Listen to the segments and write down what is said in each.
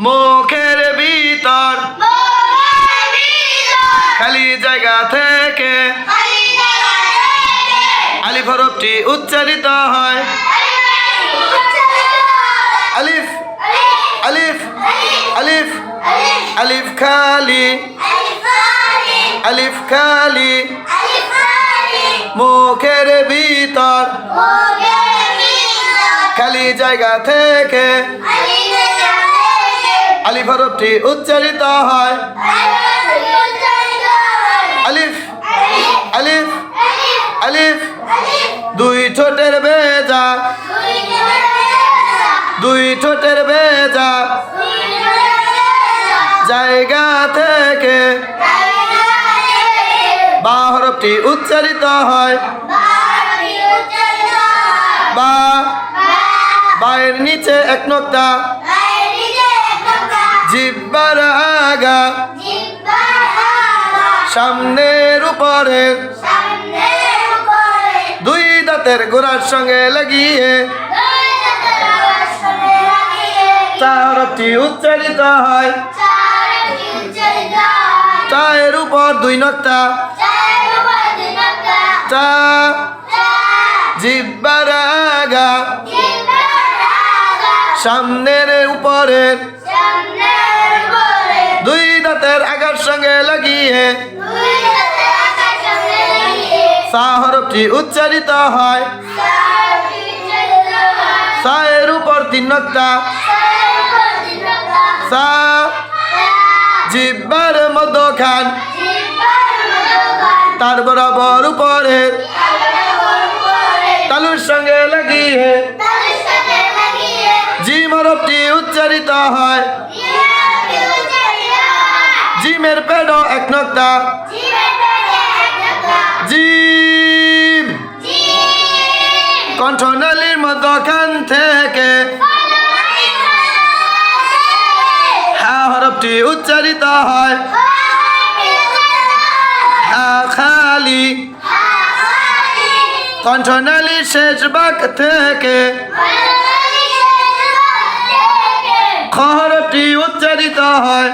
মুখের ভিতর। খালি জায়গা থেকে। আলিফ হরফটি উচ্চারিত হয়। আলিফ। আলিফ। আলিফ। আলিফ খালি। আলিফ খালি। মুখের ভিতর। খালি জায়গা থেকে। আলিফ হরফটি উচ্চারিত হয়। আলিফ আলিফ আলিফ। দুই ঠোঁটের বেজা। দুই ঠোঁটের বেজা। জায়গা থেকে হরফটি উচ্চারিত হয়। বা, বায়ের নিচে এক নোক্তা। জিব্বার আগা। সামনের উপরে। দুই দাঁতের গোড়ার সঙ্গে লাগিয়ে। চা হরফটি উচ্চারিত হয়। চায়ের উপর দুই নোক্তা। চা। জিব্বার আগা। সামনের উপরে। দুই দাঁতের আগার সঙ্গে লাগিয়ে সা হরফটি উচ্চারিত হয়। সায়ের উপর তিন সা জিব্বার মধ্যখান। তার বরাবর উপরে তালুর সঙ্গে লাগিয়ে। জিম হরফটি উচ্চারিত হয়। জিমের পেডো এক নোক্তা। জিম। কণ্ঠনালীর মধ্যখান থেকে। হা হরফটি উচ্চারিত হয়। হা খালি। কণ্ঠনালীর শেষ ভাগ থেকে। খ হরফটি উচ্চারিত হয়।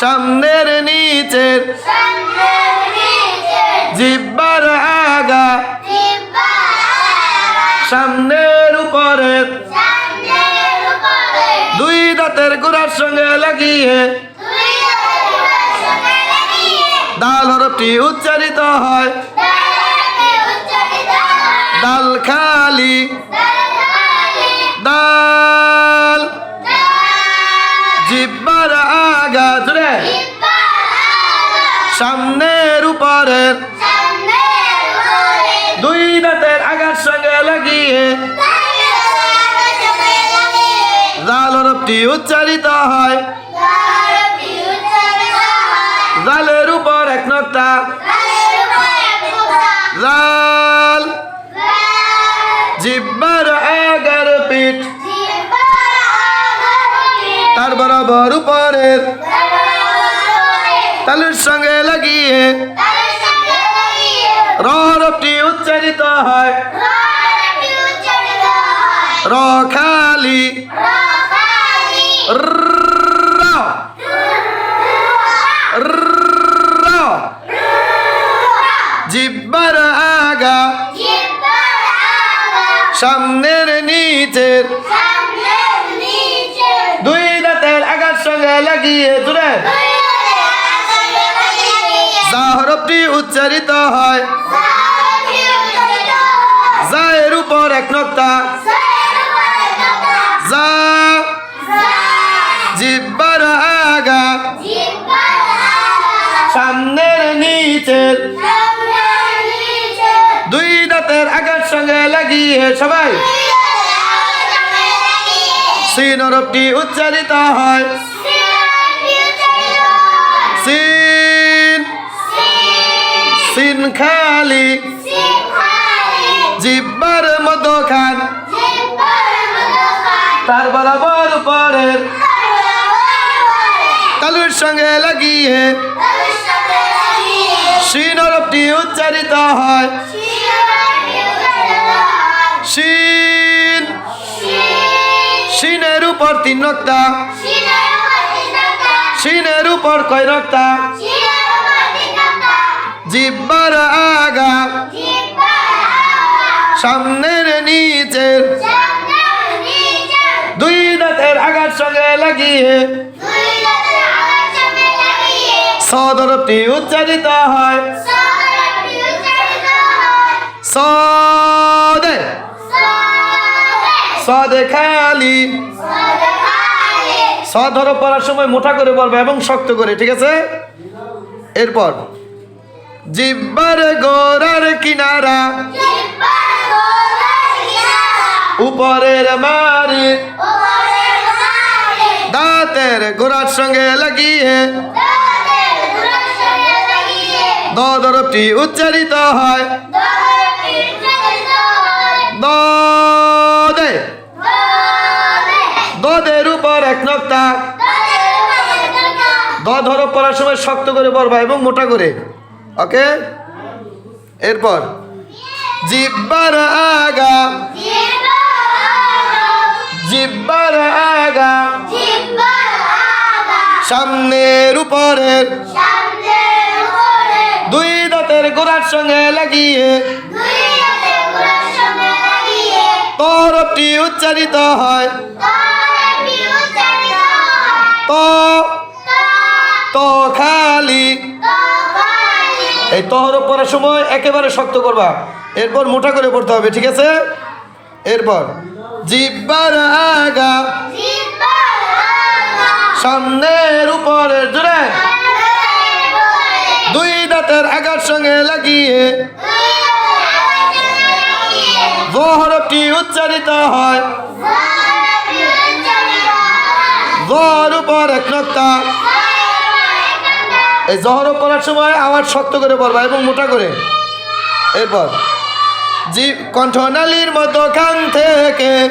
সামনের নিচের জিব্বার আগা সামনের উপরে দুই দাঁতের গোড়ার সঙ্গে লাগিয়ে দাল হরফটি উচ্চারিত হয়। দাল খালি। সামনের উপরে। দুই দাঁতের আগার সঙ্গে লাগিয়ে জাল হরফটি উচ্চারিত হয়। জালের উপর এক নোক্তা। জাল। জিব্বার আগার পিঠ। তার বরাবর উপরের। তালুর সঙ্গে লাগিয়ে র হরফটি উচ্চারিত হয়। র খালি। জিব্বার আগা। সামনের নিচের। দুই দাঁতের আগার সঙ্গে লাগিয়ে দূরে। হরফটি উচ্চারিত হয়। জায়ের উপর এক নোক্তা। যা জিব্বার আগা। সামনের নিচের। দুই দাঁতের আগার সঙ্গে লাগিয়ে সবাই। সিন হরফটি উচ্চারিত হয়। খালি জিব্বার মধ্যখান তার বরাবর উপরের। তালুর সঙ্গে লাগিয়ে। সিন উচ্চারিত হয়। সিন সিনের উপর তিন নক্তা সিনের উপর কয় নক্তা জিব্বার আগা, সামনের নিচের, দুই দাঁতের আগার সঙ্গে লাগিয়ে সদরটি উচ্চারিত হয়। সদে সদে খালি, সদর পড়ার সময় মোটা করে বলবে এবং শক্ত করে, ঠিক আছে? এরপর জিব্বার গোড়ার কিনারা উপরের মারি দাঁতের গোড়ার সঙ্গে লাগিয়ে দরটি উচ্চারিত হয়। দে দদের উপর এক নক্তা। দ ধরো পড়ার সময় শক্ত করে পড়বা এবং মোটা করে। ওকে? এরপর, জিব্বার আগা। জিব্বার আগা। সামনের উপরের দুই দাঁতের গোড়ার সঙ্গে লাগিয়ে। তরফটি উচ্চারিত হয়। ত এই তহর পড়ার সময় একেবারে শক্ত করবা। এরপর মোটা করে পড়তে হবে, ঠিক আছে? এরপর, জিব্বার আগা। সামনের উপরের জুড়ে দুই দাঁতের আগার সঙ্গে লাগিয়ে। জহরটি উচ্চারিত হয়। জহর উপর এক নক্তা। এই জহর করার সময় আওয়াজ শক্ত করে পড়বা এবং মোটা করে। এরপর, জি, কণ্ঠনালীর মতো খান থেকে।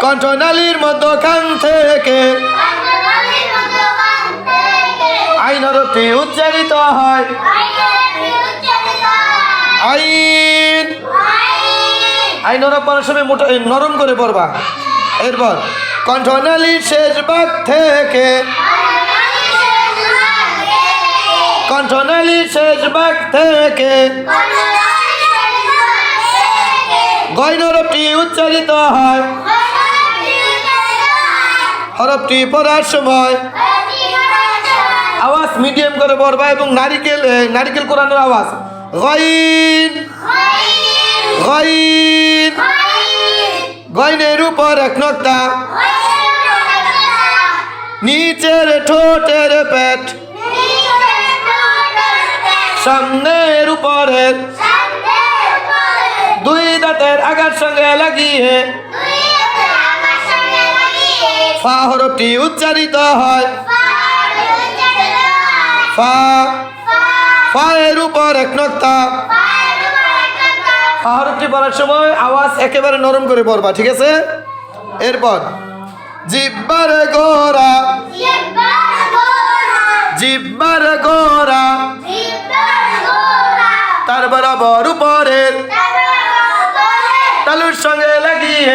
কণ্ঠনালীর মতো খান থেকে। আইনরটি উচ্চারিত হয়। আইন। আইনর পড়ার সময় মোটা নরম করে পড়বা এরপর, কণ্ঠনালীর শেষ ভাগ থেকে। কণ্ঠনালীর শেষ ভাগ থেকে। গয়নরটি উচ্চারিত হয়। হরফটি পড়ার সময়। আওয়াজ মিডিয়াম করে পড়বা এবং নারিকেল নারিকেল কোরআনের আওয়াজ। গইন গইন গইনের উপর এক নক্তা নিচের ঠোঁটের পেট। সামনের উপরের দুই দাঁতের আগার সঙ্গে লাগিয়ে। ফা হরফটি উচ্চারিত হয়। ফা। উপর এক নক্তা। ফা হরফটি পড়ার সময় আওয়াজ একেবারে নরম করে পড়বা ঠিক আছে? এরপর জিব্বার গোরা জিব্বার গোরা তার বরাবর উপরের তালুর সঙ্গে লাগিয়ে।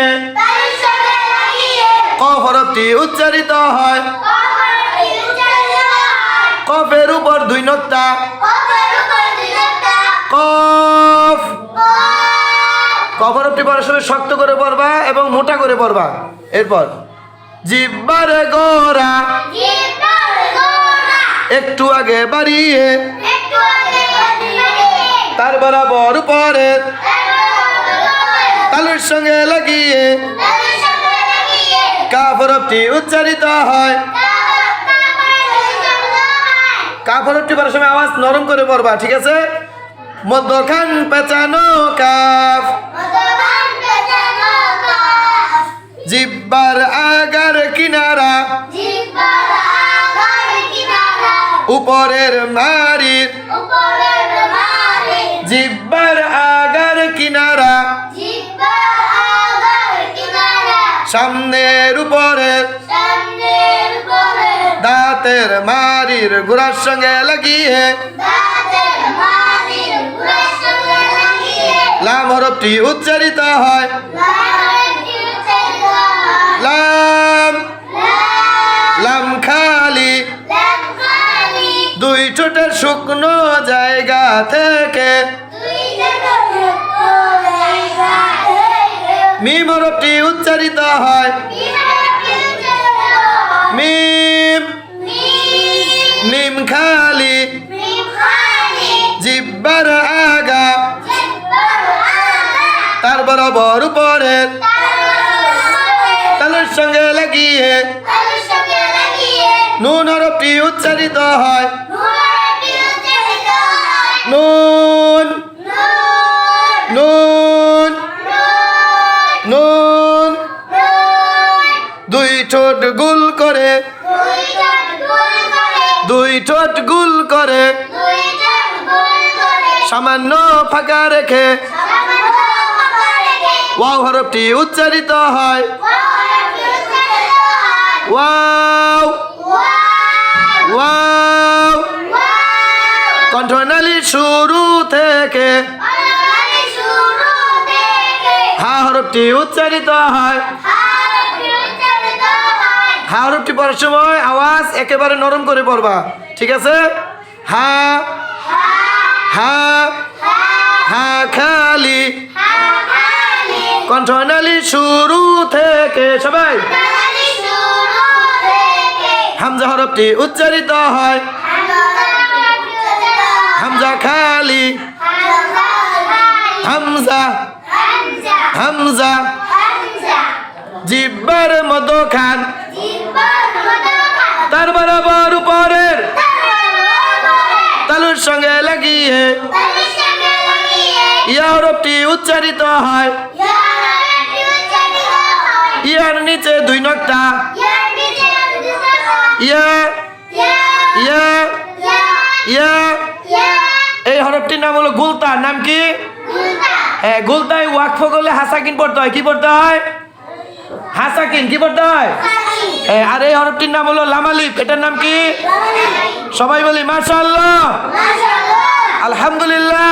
কফ হরফটি উচ্চারিত হয়। কফের উপর দুই নক্তা। কফ। কফ। হরফটি পড়ার সময় শক্ত করে পড়বা এবং মোটা করে পড়বা। এরপর জিব্বার গোরা একটু আগে বাড়িয়ে তার বরাবর উপরের তালুর সঙ্গে লাগিয়ে হরফটি উচ্চারিত হয়। হরফটি পড়ার সময় আওয়াজ নরম করে পড়বা ঠিক আছে? মধ্যখান পেঁচানো কাফ। জিব্বার আগার কিনারা উপরের মারির জিব্বার আগার কিনারা। সামনের উপরের। দাঁতের মারির গোড়ার সঙ্গে লাগিয়ে। লাম হরফটি উচ্চারিত হয়। দুই শুকনো জায়গা থেকে। মিম হরফটি উচ্চারিত হয়। মিম। মিম খালি। জিব্বার আগা। তার বরাবর উপরের তালের সঙ্গে লাগিয়ে। নুন হরফটি উচ্চারিত হয়। নুন নুন নুন দুই ঠোঁট গুল করে। দুই ঠোঁট গুল করে। সামান্য ফাঁকা রেখে। ওয়াও হরফটি উচ্চারিত হয়। ওয়াও। ওয়াও। কণ্ঠনালী শুরু থেকে। হা হরফটি উচ্চারিত হয়। হা হরফটি পড়ার সময় আওয়াজ একেবারে নরম করে পড়বা। ঠিক আছে? হা হা হা খালি। কণ্ঠনালী শুরু থেকে। সবাই। হামজা হরফটি উচ্চারিত হয়। হামজা খালি। হামজা। হামজা। জিব্বার মতো খান তার বরাবর উপরের। তালুর সঙ্গে লাগিয়ে। ইয়া উচ্চারিত হয়। ইয়ার নিচে দুই নকটা। ইয়া। ইয়া। ইয়া। নাম হলো গুলতা নাম কি? হ্যাঁ গুলতায় ওয়াকফ করলে হাসাকিন পড়তে হয় কি পড়তে হয়? হাসাকিন কি পড়তে হয়? হ্যাঁ, আর এই হরফটির নাম হলো লামালিপ এটার নাম কি? সবাই বলি মাশাআল্লাহ। আলহামদুলিল্লাহ।